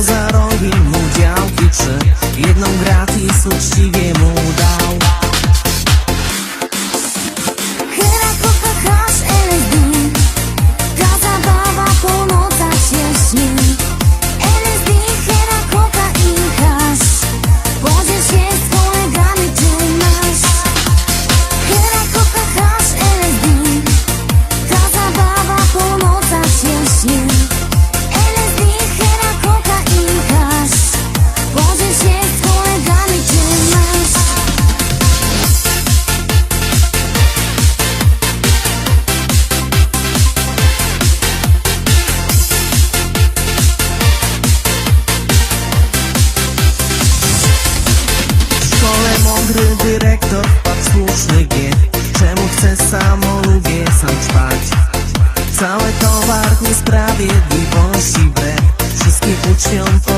Za rogi mu działki trzy. Jedną gratis uczciwie mu dał. to wpadł słuszny gier Czemu chcę samo lubię sam trwać Cały towar niesprawiedliwości brak Wszystkim uczniom po